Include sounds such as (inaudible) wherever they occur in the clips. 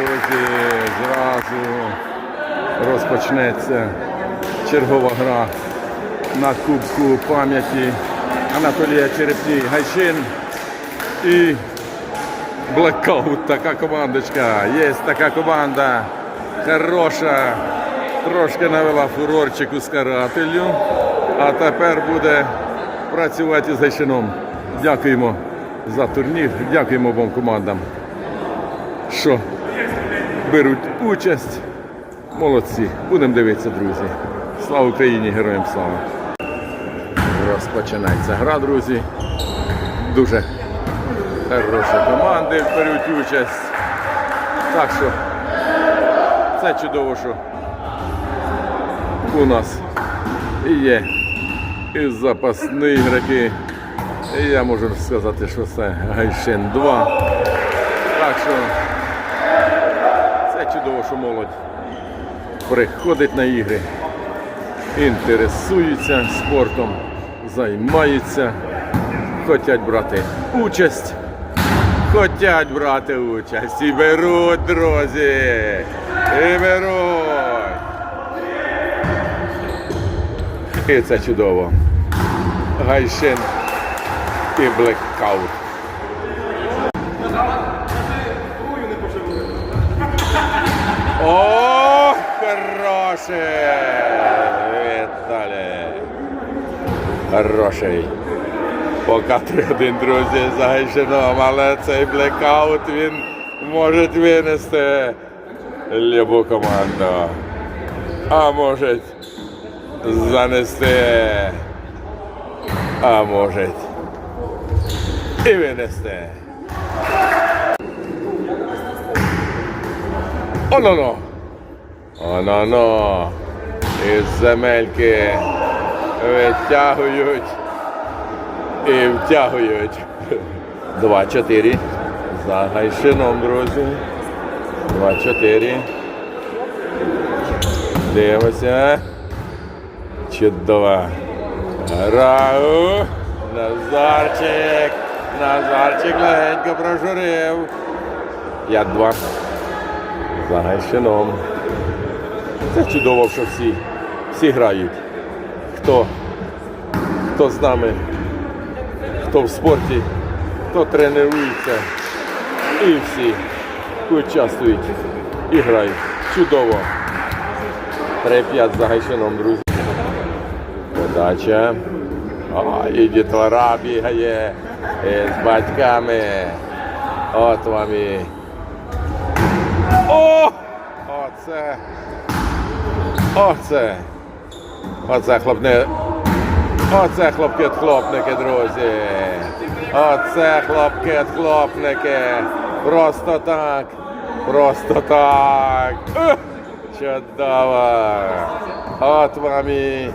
друзі, зразу розпочнеться чергова гра на Кубку пам'яті Анатолія Черепні Гайшин і Блекаут. Така командочка. Є така команда. Хороша. Трошки навела фурорчику з карателю. А тепер буде працювати з Гайшином. Дякуємо за турнір. Дякуємо вам командам, що беруть участь. Молодці. Будемо дивитися, друзі. Слава Україні! Героям слава! Розпочинається гра, друзі. Дуже хороші команди беруть участь. Так що це чудово, що у нас є і запасні ігроки. І я можу сказати, що це Гайшин 2. Так що чудово, що молодь приходить на ігри, інтересуються спортом, займаються, хочуть брати участь. Хотять брати участь і беруть, друзі. І беруть. І це чудово. Гайшин і блекаут. О, хороше! Віталій. Хороший. Поки 3-1, друзі, за Гайшином, але цей блекаут він може винести любу команду. А може занести. А може і винести. Оно-но. Оно-но. Із земельки витягують і втягують. 2-4. За гайшином, друзі. 2-4. Дивимося. Чудова. Гра. О, Назарчик. Назарчик легенько прожурив. 5-2. За гайшином. Це чудово, що всі, всі грають. Хто, хто з нами, хто в спорті, хто тренується. І всі участвують і грають. Чудово. 3-5 за гайшином, друзі. Подача. О, і дітвора бігає е, з батьками. От вам і. Оце. Оце. Оце хлопне. Оце хлопки-хлопники, друзі. Оце хлопки-хлопники. Просто так. Просто так. Чудово. От вам і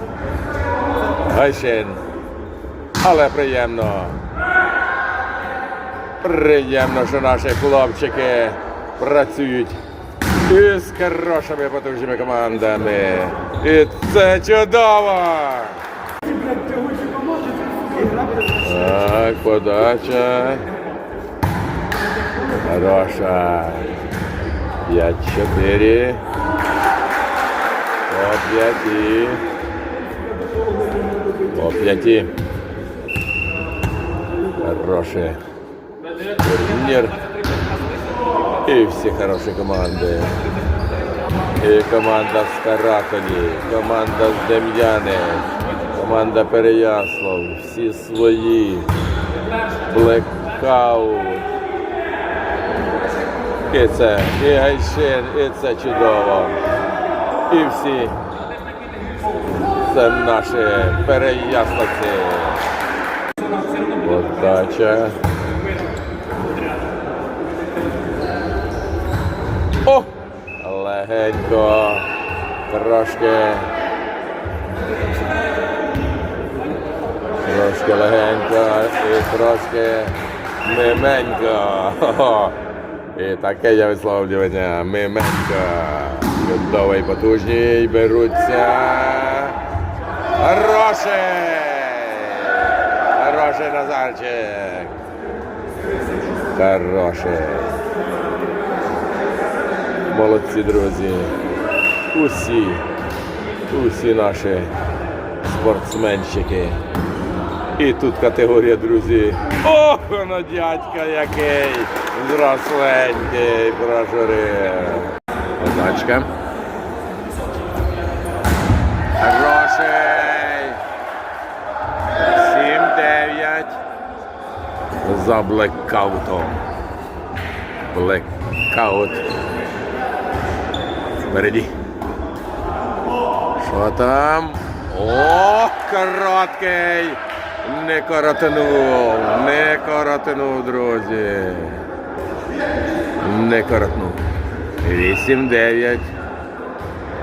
Гайшин. Але приємно. Приємно, що наші хлопчики працюють із хорошими потужними командами. І це чудово! Так, подача. Хороша. 5-4. По п'яті. По п'яті. Хороший турнір. І всі хороші команди. І команда з Караконі, команда з Дем'яни, команда Переяслав, всі свої. Блекаут. І це, і Гайшин, і це чудово. І всі. Це наші переяславці. Подача. О! Легенько. Трошки. Трошки легенько і трошки мименько. І таке я висловлювання. Мименько. Чудовий потужний. Беруться. Хороший! Хороший Назарчик. Хороший. Молодці, друзі. Усі, усі наші спортсменщики. І тут категорія, друзі. Ох, воно дядька який! Зросленький, прожури. Одначка. Грошей. 7-9. За блекаутом. Блекаут. Впереді. Що там? О, короткий! Не коротнув, не коротнув, друзі. Не коротнув. 8-9.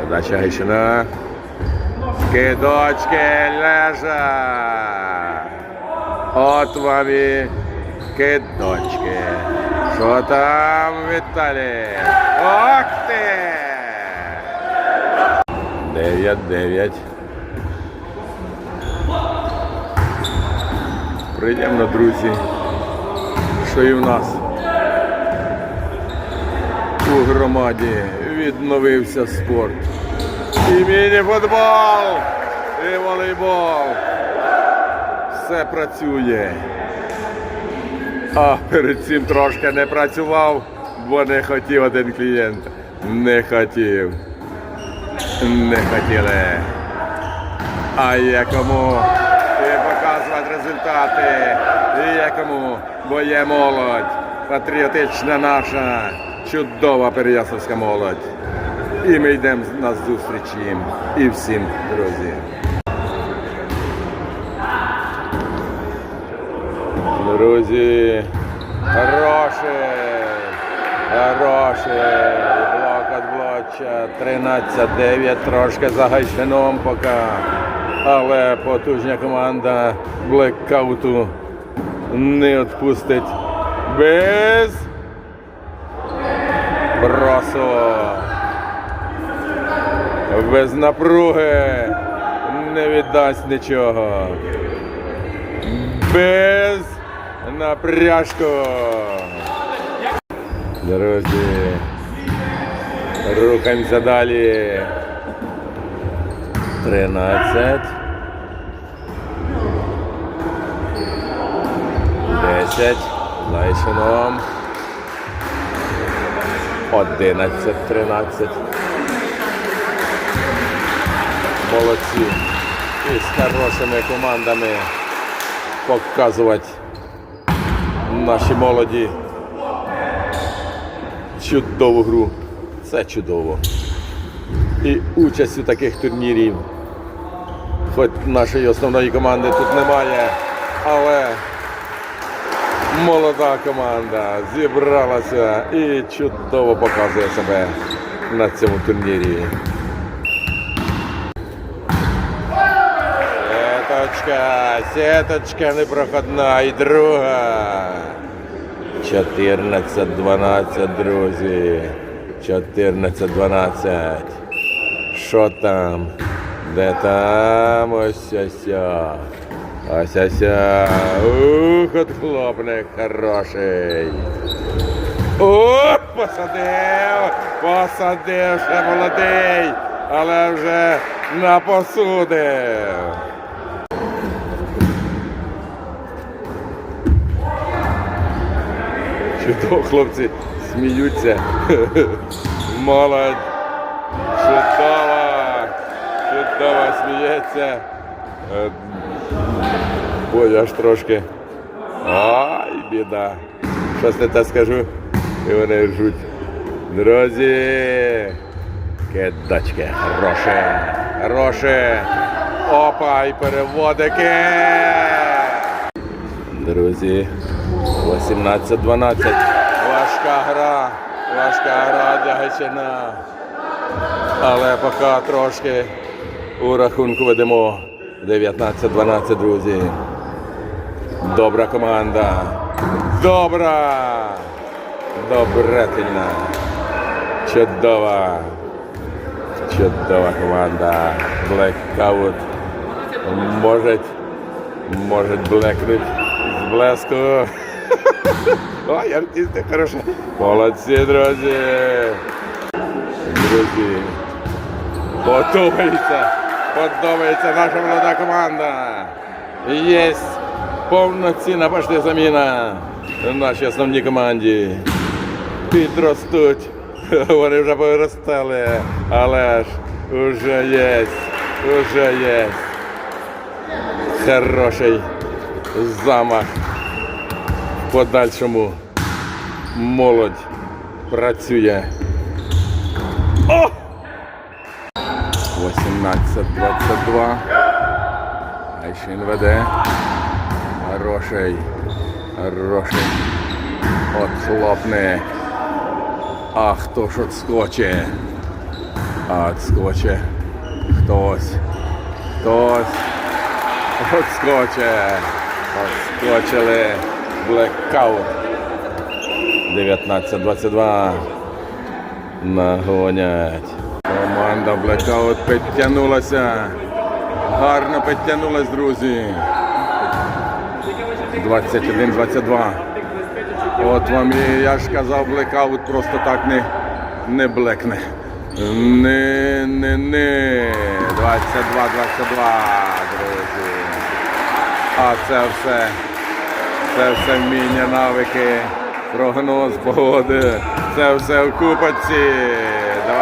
Подача Гайшина. Кидочки лежать. От вам і кидочки. Що там, Віталій? Ох ти! 9-9. Приємно, друзі, що і в нас у громаді відновився спорт. І міні-футбол, і волейбол. Все працює. А перед цим трошки не працював, бо не хотів один клієнт. Не хотів. Не хотіли. А якому показувати результати. І якому, бо є молодь, патріотична наша, чудова переяславська молодь. І ми йдемо на зустріч їм і всім, друзі. Друзі, хороший, хороший. Від блоча 13-9, трошки за гайшином поки. Але потужна команда блекауту не відпустить без бросу. Без напруги не віддасть нічого. Без напряжку. Друзі, рухаємося далі. 13. 10. Лайшином. 11, 13. Молодці. І з хорошими командами показувати наші молоді чудову гру. Це чудово. І участь у таких турнірів. Хоч нашої основної команди тут немає, але молода команда зібралася і чудово показує себе на цьому турнірі. Сеточка, сеточка непроходна і друга. 14-12, друзі. 14-12. Що там? Де там? Ось ось. Ось ось. Ух, от хлопник хороший. О, посадив! Посадив ще молодий, але вже напосудив. Чудово, хлопці сміються. Молодь. Чудово. Чудово сміється. Е, Ой, аж трошки. Ай, біда. Щось не те скажу. І вони ржуть. Друзі. Кидачки. Хороше. Хороше. Опа, і переводики. Друзі, 18-12. Важка гра. Важка гра для Гайчина. Але поки трошки у рахунку ведемо 19-12, друзі. Добра команда. Добра. Добретельна. Чудова. Чудова команда. Блекаут. Може, може блекнуть з блеску. Ой, артисти хорошо. Молодці, друзі. Друзі. Подобається. Подобається наша молода команда. Є повноцінна бачите, заміна в нашій основній команді. Підростуть. Вони вже повиростали, але ж уже є. Уже є. Хороший замах. Подальшому молодь працює. О! 18-22. Айшин веде. Хороший. Хороший. От хлопне. А хто ж отскоче? А отскоче. Хтось. Хтось. Отскоче. Отскочили. Блекаут. 19-22. Нагонять. Команда Blackout підтягнулася. Гарно підтягнулась, друзі. 21-22. От вам і я ж казав, Blackout просто так не, не блекне. Не, не, не. 22-22, друзі. А це все. Це все вміння, навики, прогноз погоди. Це все в купаці. 23-22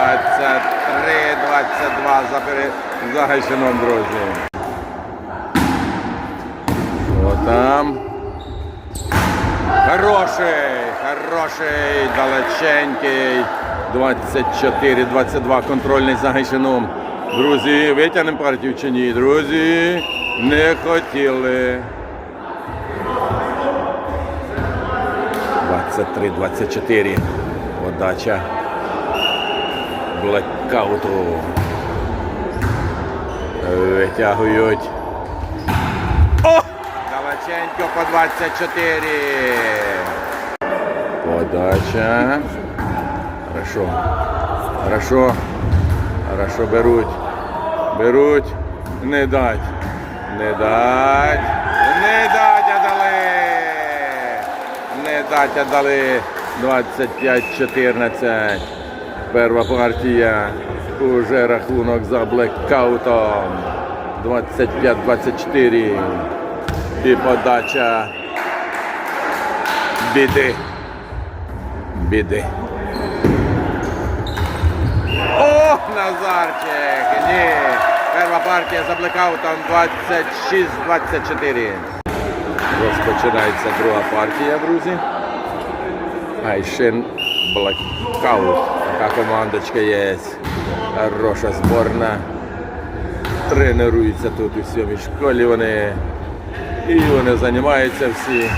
за. Гайшином, друзі. Що там? Хороший, хороший, далеченький. 24-22 контрольний за. Друзі, витягнемо партію чи ні? Друзі, не хотіли. 23-24. Подача блекауту. Витягують. О! Далеченько по 24. Подача. Хорошо. Хорошо. Хорошо беруть. Беруть. Не дать. Не дать. Не дать, а дали. Не дали. 25-14. Перша партія. Уже рахунок за блекаутом. 25-24. І подача. Біди. Біди. О, Назарчик! Ні. Перша партія за блекаутом 26-24. Розпочинається друга партія, друзі. Айшин Блекаут. Така командочка є. Хороша зборна. Тренуються тут у сьомій школі вони. І вони займаються всі. І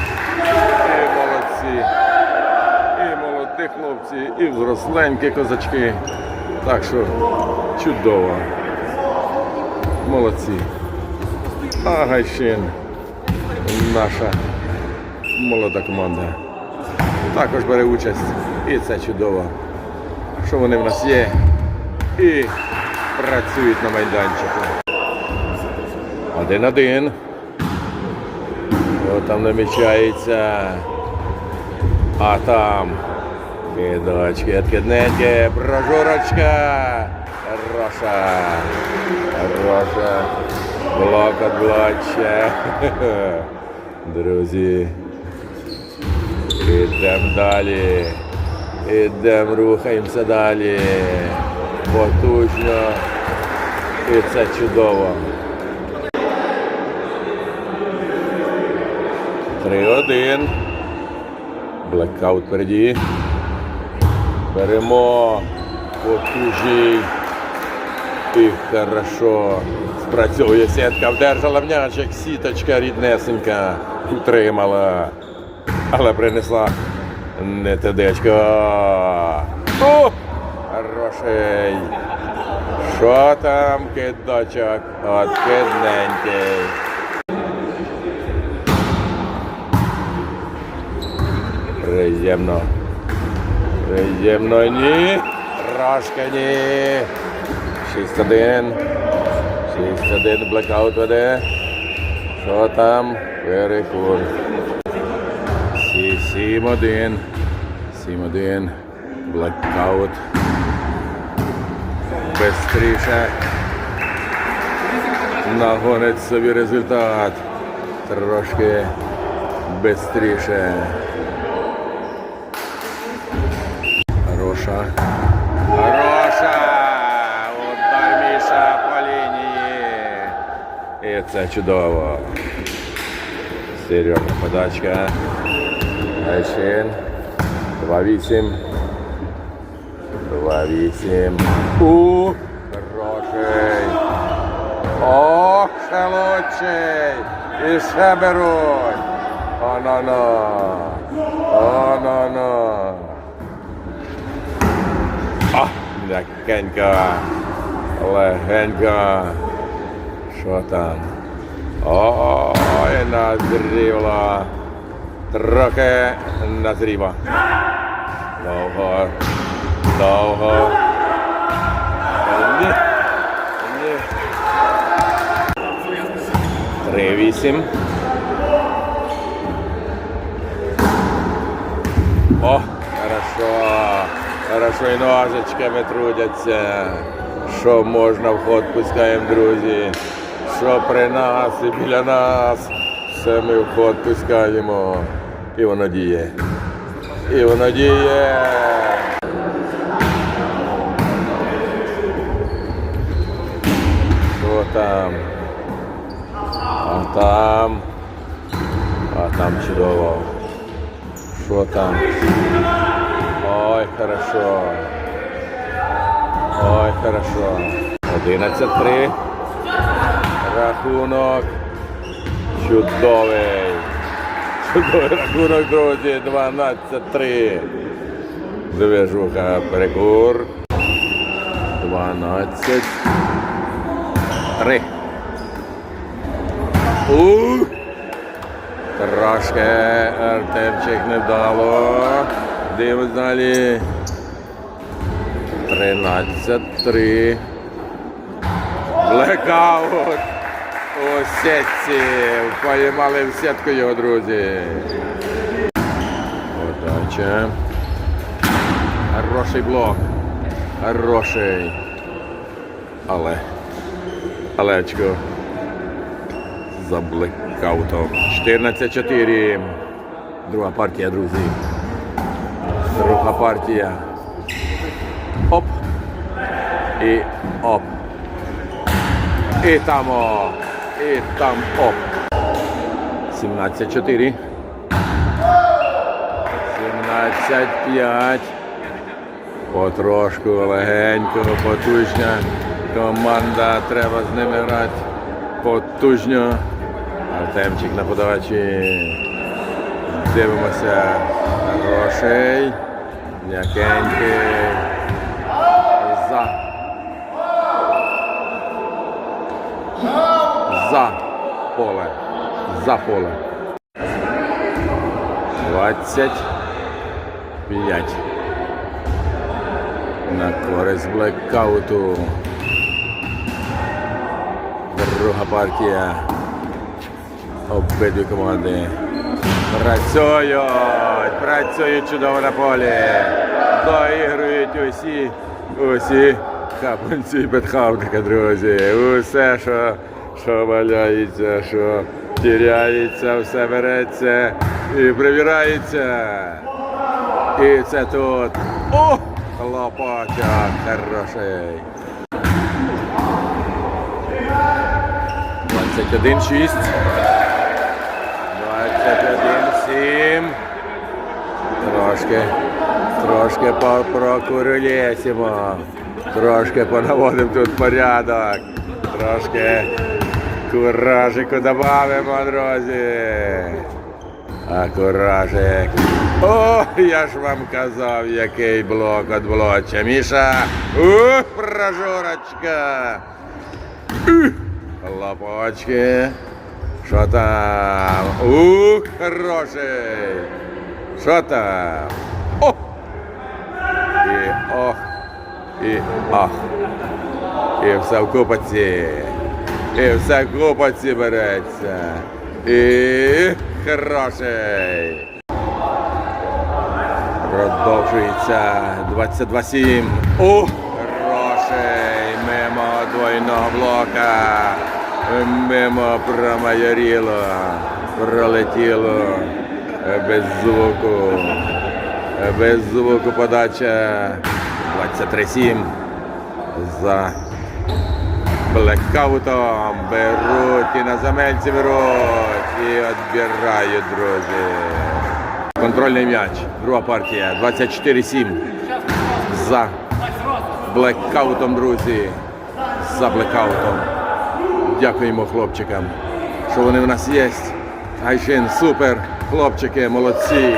молодці. І молоді хлопці, і взросленькі козачки. Так що чудово. Молодці. А Гайшин. Наша молода команда. Також бере участь. І це чудово. Що вони в нас є. І працюють на майданчику. Один-один. О, там намічається. А там кидочки, откидненьки, прожурочка. Хороша. Хороша. Блок от блоча. (laughs) Друзі. Ідемо далі. Ідемо, рухаємося далі. Потужно. І це чудово. 3-1. Блекаут впереді. Беремо. Потужний. І хорошо. Спрацьовує сітка. Вдержала м'ячик. Сіточка ріднесенька. Утримала. Але принесла не тедечко. О! Хороший. Що там кидочок? От кидненький. Приємно. Приємно ні. Трошки ні. 6-1. 6-1 блекаут веде. Що там? Перекур. 7-1. 7-1. Блекаут. Бистріше. Нагонить собі результат. Трошки бистріше. Хороша. Хороша! Удар Міша по лінії. І це чудово. Серйозна подачка. Гайчин. 2-8. 2-8. У! Хороший. О, ще лучший. І ще беруть. Оно-но. Оно-но. А, м'якенько. Легенько. Що там? Ой, назріло. Трохи назріло. Довго. Довго. Ні. Ні. Три вісім. О, хорошо. Хорошо, і ножичками трудяться. Що можна в ход пускаємо, друзі. Що при нас і біля нас. Все ми в ход пускаємо. І воно діє. І воно діє. Що там? А там. А там чудово. Що там? Ой, хорошо. Ой, хорошо. 11-3. Рахунок. Чудовий. Рахунок, друзі. 12-3. Зав'яжуха перекур. 12. 3. Ух! Трошки Артемчик не вдало. Дивись далі. 13-3. Блекаут. У сітці. Поймали в сітку його, друзі. Удача. Хороший блок. Хороший. Але. Але очко. За блекаутом. 14-4. Друга партія, друзі. Друга партія. Оп. І оп. І там о. І там оп. 17-4. 17-5. Потрошку легенько, потужня. Команда треба з ними грати потужньо. Артемчик на подачі. Дивимося. Хороший. М'якенький. За. За поле. За поле. 25. На користь блекауту. Друга партія. Обидві команди. Працюють, працюють чудово на полі. Доігрують усі, усі капунці і підхавника, друзі. Усе, що, що валяється, що тіряється, все береться і прибирається. І це тут. О! Лопатя хороший. 21-6. 21-7. Трошки, трошки прокурилєсимо. Трошки понаводимо тут порядок. Трошки куражику додамо, друзі. А куражик. О, я ж вам казав, який блок від блоча. Міша. Ух, прожорочка. Ух, Лопочки. Що там? Ух, хороший. Що там? О! І ох. І ах. І все в купаці. І все в купаці береться. І хороший. Продовжується 22-7. О, хороший. хороший. Мимо двойного блока. Мимо промайоріло. Пролетіло. Без звуку. Без звуку подача. 23-7. За блекаутом. Беруть і на замельці беруть. І відбирають, друзі. Контрольний м'яч. Друга партія. 24-7. За блекаутом, друзі. За блекаутом. Дякуємо хлопчикам, що вони в нас є. Гайшин, супер. Хлопчики, молодці.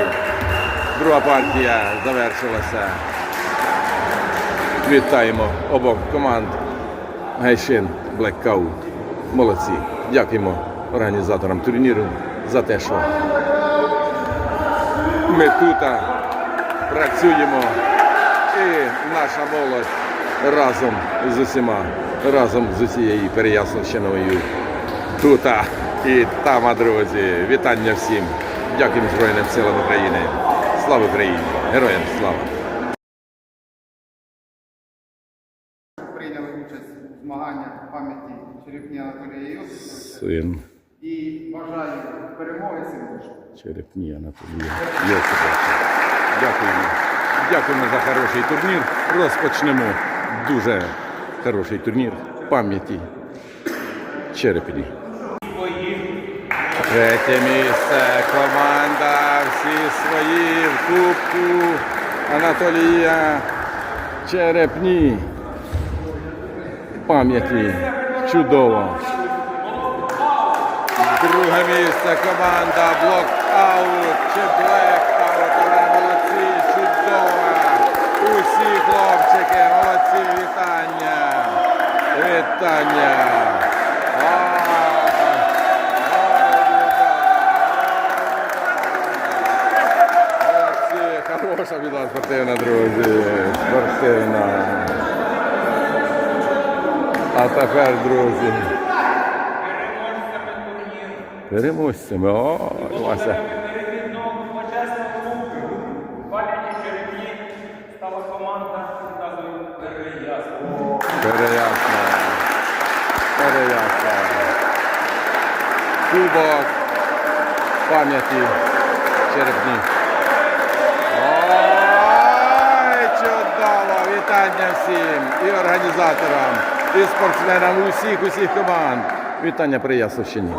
Друга партія завершилася. Вітаємо обох команд. Гайшин, Блекаут. Молодці. Дякуємо організаторам турніру за те, що ми тут працюємо і наша молодь разом з усіма, разом з усією Переяславщиною. Тут і там, друзі. Вітання всім. Дякуємо Збройним силам України. Слава Україні! Героям слава! прийняли участь у змаганнях пам'яті Черепні Анатолія Син і бажаю перемоги сьогодні. Черепні Анатолія. Дякуємо. Дякуємо за хороший турнір. Розпочнемо дуже хороший турнір пам'яті Черепні. Третє місце. Команда. Всі свої в кубку Анатолія Черепні. Пам'яті. Чудово. Друге місце команда Блокаут чи Блекаут. Але молодці, чудово. Усі хлопчики, молодці, вітання. Вітання. Молодці, хороша біда спортивна, друзі. Спортивна. А тепер, друзі. Переможцями. О, Вася. Переясна. Переясна. Кубок пам'яті черепні. Ой, чудово! Вітання всім і організаторам, і спортсменам усіх усіх команд. Вітання Переяславщині.